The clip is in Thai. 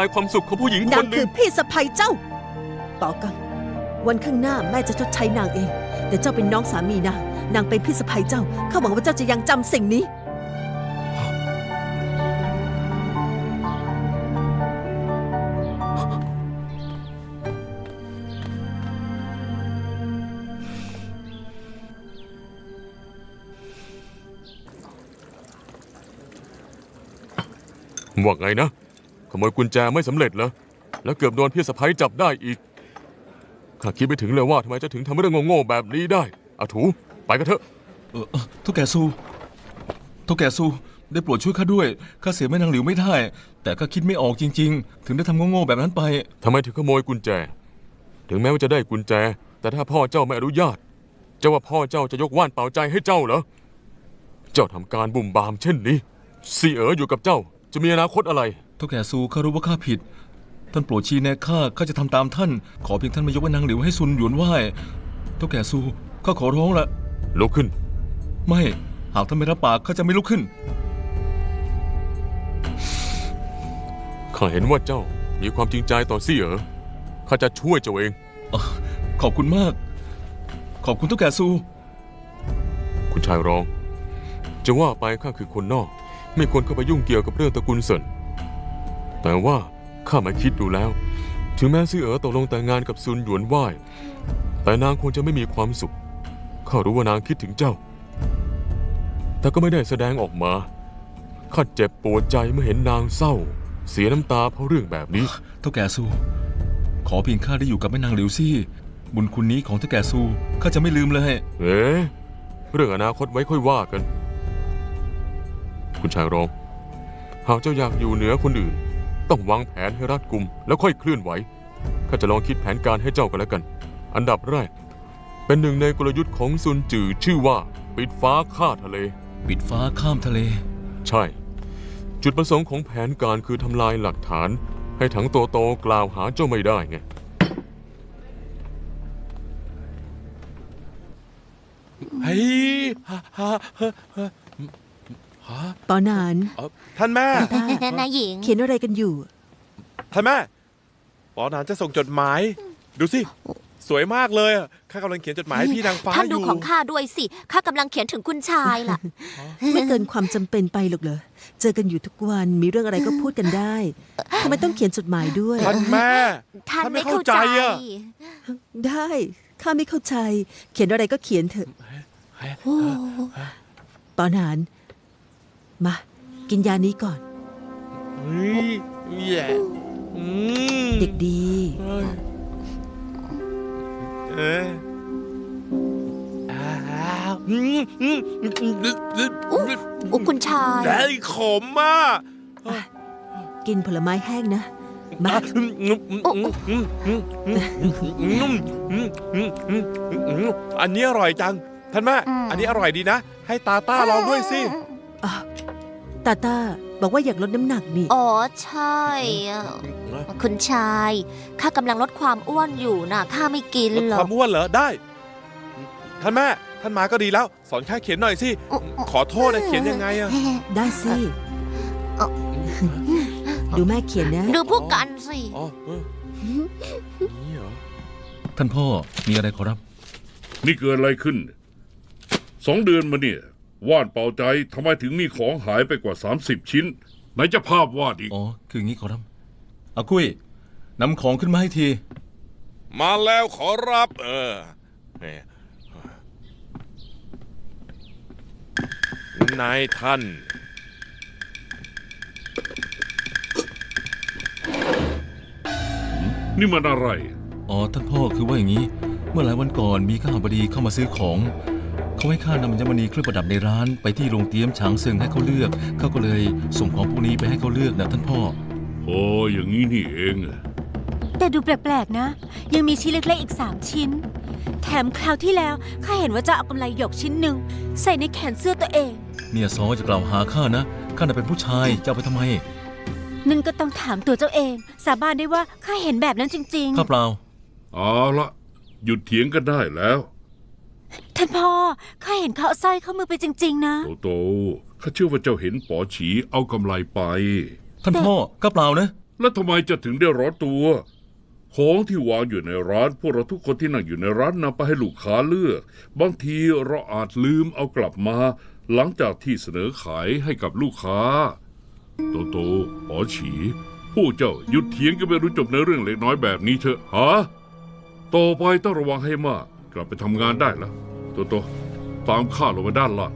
ายความสุขของผู้หญิงคนนางหคืนึ่องพี่สะใภ้เจ้า ต่อกัน วันข้างหน้าแม่จะชดใช้นางเอง แต่เจ้าเป็นน้องสามีนางนางเป็นพี่สะใภ้เจ้า ข้าหวังว่าเจ้าจะยังจำสิ่งนี้ ว่าไงนะ ขโมยกุญแจไม่สำเร็จเหรอแล้วเกือบโดนพี่สะพ้ยจับได้อีกข้าคิดไม่ถึงเลยว่าทำไมจะถึงทำเรื่องโง่ๆแบบนี้ได้อาถูไปกันเถอะเออเอ่อเท่าแก่ซูเท่าแก่ซูได้โปรดช่วยข้าด้วยข้าเสียแม่นางหลิวไม่ได้ แต่ข้าคิดไม่ออกจริง ๆ ถึงได้ทำโง่ๆแบบนั้นไปทำไมถึงขโมยกุญแจ ถึงแม้ว่าจะได้กุญแจ แต่ถ้าพ่อเจ้าไม่อนุญาตเจ้าว่าพ่อเจ้าจะยกว่านเป่าใจให้เจ้าเหรอเจ้าทำการบุ่มบามเช่นนี้ซีเอ๋ออยู่กับเจ้า จะมีอนาคตอะไรเท่าแก่ซูข้ารู้ว่าข้าผิด ท่านโปรดชี้แนะข้าข้าจะทำตามท่าน ขอเพียงท่านไม่ยกแม่นางหลิวให้ซุนหยวนไหว้เท่าแก่ซูข้าขอร้องละลุกขึ้น ไม่หากท่านไม่รับปากข้าจะไม่ลุกขึ้นข้าเห็นว่าเจ้ามีความจริงใจต่อซี่เอ๋อข้าจะช่วยเจ้าเอง ขอบคุณมาก ขอบคุณเท่าแก่ซู คุณชายรอง จะว่าไปข้าคือคนนอก ไม่ควรเข้าไปยุ่งเกี่ยวกับเรื่องตระกูลเซิน แต่ว่าข้ามาคิดดูแล้ว ถึงแม้ซี่เอ๋อตกลงแต่งงานกับซุนหยวนไหว้แต่นางคงจะไม่มีความสุขข้ารู้ว่านางคิดถึงเจ้า แต่ก็ไม่ได้แสดงออกมาข้าเจ็บปวดใจเมื่อเห็นนางเศร้า เสียน้ำตาเพราะเรื่องแบบนี้เท่าแก่ซูขอเพียงข้าได้อยู่กับแม่นางหลิวซี่ บุญคุณนี้ของเท่าแก่ซูข้าจะไม่ลืมเลย เอ๊ะเรื่องอนาคตไว้ค่อยว่ากัน คุณชายรอง หากเจ้าอยากอยู่เหนือคนอื่น ต้องวางแผนให้รัดกุม แล้วค่อยเคลื่อนไหว ข้าจะลองคิดแผนการให้เจ้ากันแล้วกัน อันดับแรก เป็นหนึ่งในกลยุทธ์ของซุนจือชื่อว่า ปิดฟ้าฆ่าทะเล ปิดฟ้าข้ามทะเล ใช่ จุดประสงค์ของแผนการคือทำลายหลักฐาน ให้ถังโตโตกล่าวหาเจ้าไม่ได้ไง เฮ้ยฮะฮะฮะฮะฮะ ตอนนั้นเอ่อท่านแม่ นายหญิง เขียนอะไรกันอยู่ ท่านแม่ปอหนานจะส่งจดหมาย ดูสิ สวยมากเลยอะข้ากำลังเขียนจดหมายให้พี่นางฟ้าท่านอดูยู่ ของข้าด้วยสิ ข้ากำลังเขียนถึงคุณชายล่ะ ไม่เกินความจำเป็นไปหรอกเหรอ เจอกันอยู่ทุกวันมีเรื่องอะไรก็พูดกันได้ทำไมต้องเขียนจดหมายด้วย ท่านแม่ ท่านท่านไม่ไม่เข้าใจเข้าใจอะ ได้ข้าไม่เข้าใจ เขียนอะไรก็เขียนเถอะ โอ้ ตอนนั้น มา กินยานี้ก่อน แย่เด็กดี เอออ้าวอือืกุญยอุ๊คุณชาย ได้ขมมาก กินผลไม้แห้งนะ มา อันนี้อร่อยจัง ท่านแม่ อันนี้อร่อยดีนะ ให้ตาต้าลองด้วยสิ ตาตาบอกว่าอยากลดน้ำหนักนี่ อ๋อใช่อะคุณชายข้ากำลังลดความอ้วนอยู่นะข้าไม่กินลดหรคอวาก มอ้วนเหรอได้ ท่านแม่ ท่านมาก็ดีแล้ว สอนข้าเขียนหน่อยสิขอโทษนะเขียนยังไงอะ ได้สิดูแม่เขียนนะ ดูพวกกันสิ อ๋อเออนี่เหรอ ท่านพ่อมีอะไรขอรับ นี่เกิดอะไรขึ้น สองเดือนมาเนี่ย ว่านเป่าใจทำไมถึงมีของหายไปกว่า 30 ชิ้นไหนจะภาพวาดอีก อ๋อ คืออย่างนี้ขอรับอากุ้ยนำของขึ้นมาให้ที มาแล้วขอรับ เออแหมนายท่าน นี่มันอะไร อ๋อ ท่านพ่อคือว่าอย่างนี้ เมื่อหลายวันก่อนมีข้าบดีเข้ามาซื้อของ เขาให้ข้านำอัญมณีเครื่องประดับในร้านไปที่โรงเตรียมฉางเซิงให้เขาเลือกเขาก็เลยส่งของพวกนี้ไปให้เขาเลือกนะท่านพ่อโอ้อย่างนี้นี่เองแต่ดูแปลกๆนะ ยังมีชิ้นเล็กๆอีก3ชิ้น แถมคราวที่แล้วข้าเห็นว่าจะเอากำไรหยกชิ้นหนึ่งใส่ในแขนเสื้อตัวเอง เนี่ยซอจะกล่าวหาข้านะข้าน่ะเป็นผู้ชายจะเอาไปทำไมนั่นก็ต้องถามตัวเจ้าเอง สาบานได้ว่าข้าเห็นแบบนั้นจริงข้าเปล่าเอาละหยุดเถียงกันได้แล้วๆ ท่านพ่อข้าเห็นเขาเอาสร้อยเข้ามือไปจริง ๆ นะ โตโตข้าเชื่อว่าเจ้าเห็นป๋อฉีเอากำไรไป ท่านพ่อข้าเปล่านะ แล้วทำไมจะถึงได้ร้อนตัว ของที่วางอยู่ในร้าน พวกเราทุกคนที่นั่งอยู่ในร้านนำไปให้ลูกค้าเลือก บางทีเราอาจลืมเอากลับมา หลังจากที่เสนอขายให้กับลูกค้า โตโตอ๋อฉีผู้เจ้าหยุดเถียงกันไม่รู้จบในเรื่องเล็กน้อยแบบนี้เถอะฮะต่อไปต้องระวังให้มาก กลับไปทำงานได้แล้ว ตัวตโตตามข้าลงไปด้านล่าง